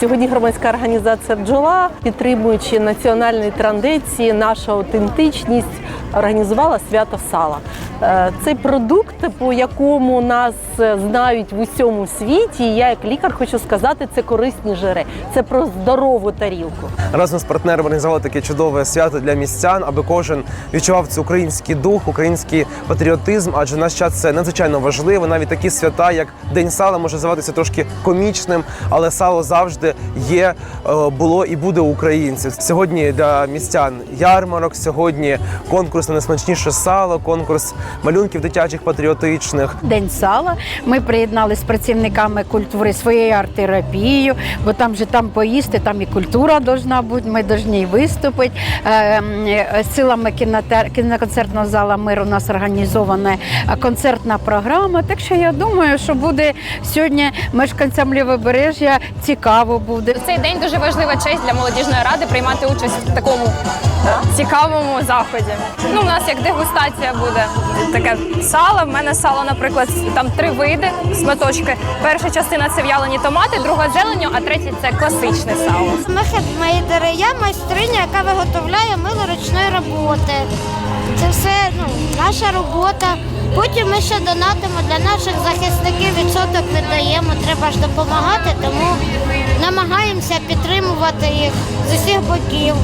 Сьогодні громадська організація бджола, підтримуючи національні традиції, нашу аутентичність, організувала свято сала. Е, Цей продукт, по якому нас е, знають в усьому світі. і Я, як лікар, хочу сказати, це корисні жири. Це про здорову тарілку. Разом з партнером організували таке чудове свято для містян, аби кожен відчував цей український дух, український патріотизм. Адже наш час це надзвичайно важливо. Навіть такі свята, як День сала, може здаватися трошки комічним, але сало завжди є, е, було і буде українців. Сьогодні для містян ярмарок. Сьогодні конкурс на найсмачніше сало, конкурс малюнків дитячих патріотичних. День сала. Ми приєдналися з працівниками культури своєю арт-терапією, бо там же там поїсти, там і культура должна бути. Ми повинні виступити. Е, м, е, Силами кінотер- кіноконцертного зала мир у нас організована концертна програма. Так що я думаю, що буде сьогодні мешканцям Лівобережжя цікаво буде. Цей день дуже важлива честь для молодіжної ради приймати участь в такому цікавому заході. Ну, у нас як дегустація буде таке сало. В мене сало, наприклад, там три види сматочки. Перша частина це в'ялені томати, друга зеленю, а третя це класичне сало. Мехет Майдери, я майстриня, яка виготовляє мило ручної роботи. Це все ну, наша робота. Потім ми ще донатимо для наших захисників, відсоток не даємо, треба ж допомагати, тому намагаємося підтримувати їх з усіх боків.